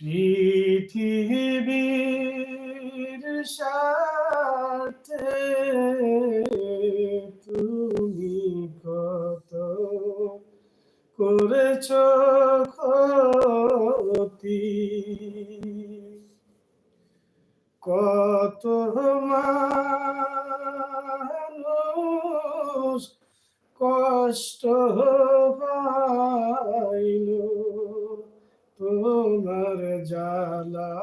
পৃথিবীর সাথে তুমি কত করেছ ক্ষতি? কত মানুষ কষ্ট তোমার জ্বালা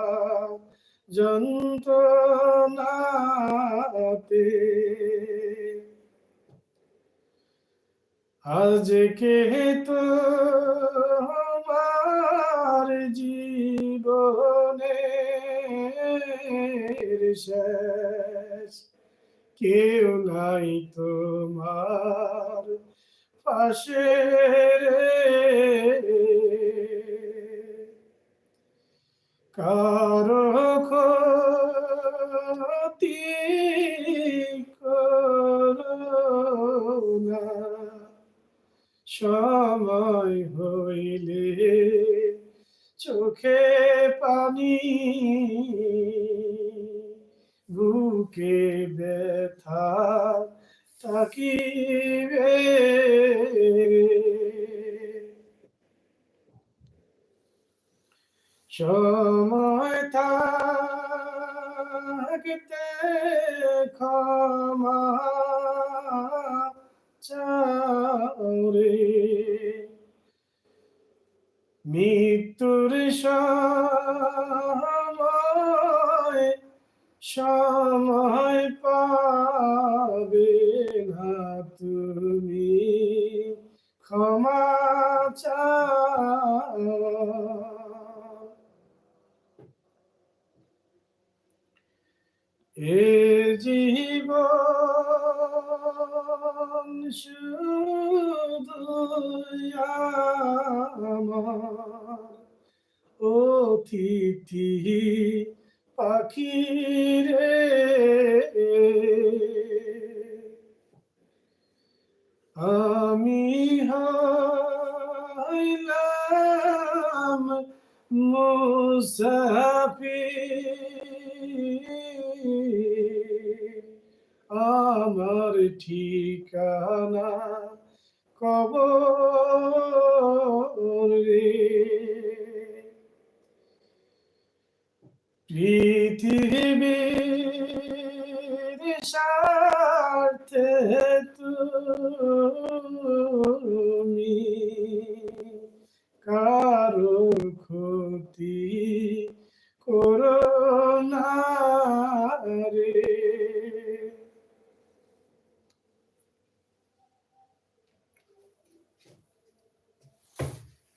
যন্ত্রণাতে। আজকে তোমার জীবনে শেষ? কেউ নাই তোমার পাশে কারও ক্ষতি সময় হইলে চোখে পানি বুকে ব্যথা থাকিবে। সময় থাকতে ক্ষমা চাওরে মৃত্যুর সময় সময় পাবে না তুমি। ক্ষমা চাও। এ জীবন শুধু আমার অতিথি পাখি রে আমি হইলাম মুসাফির ঠিকানা কবর রে। পৃথিবীর স্বার্থে তুমি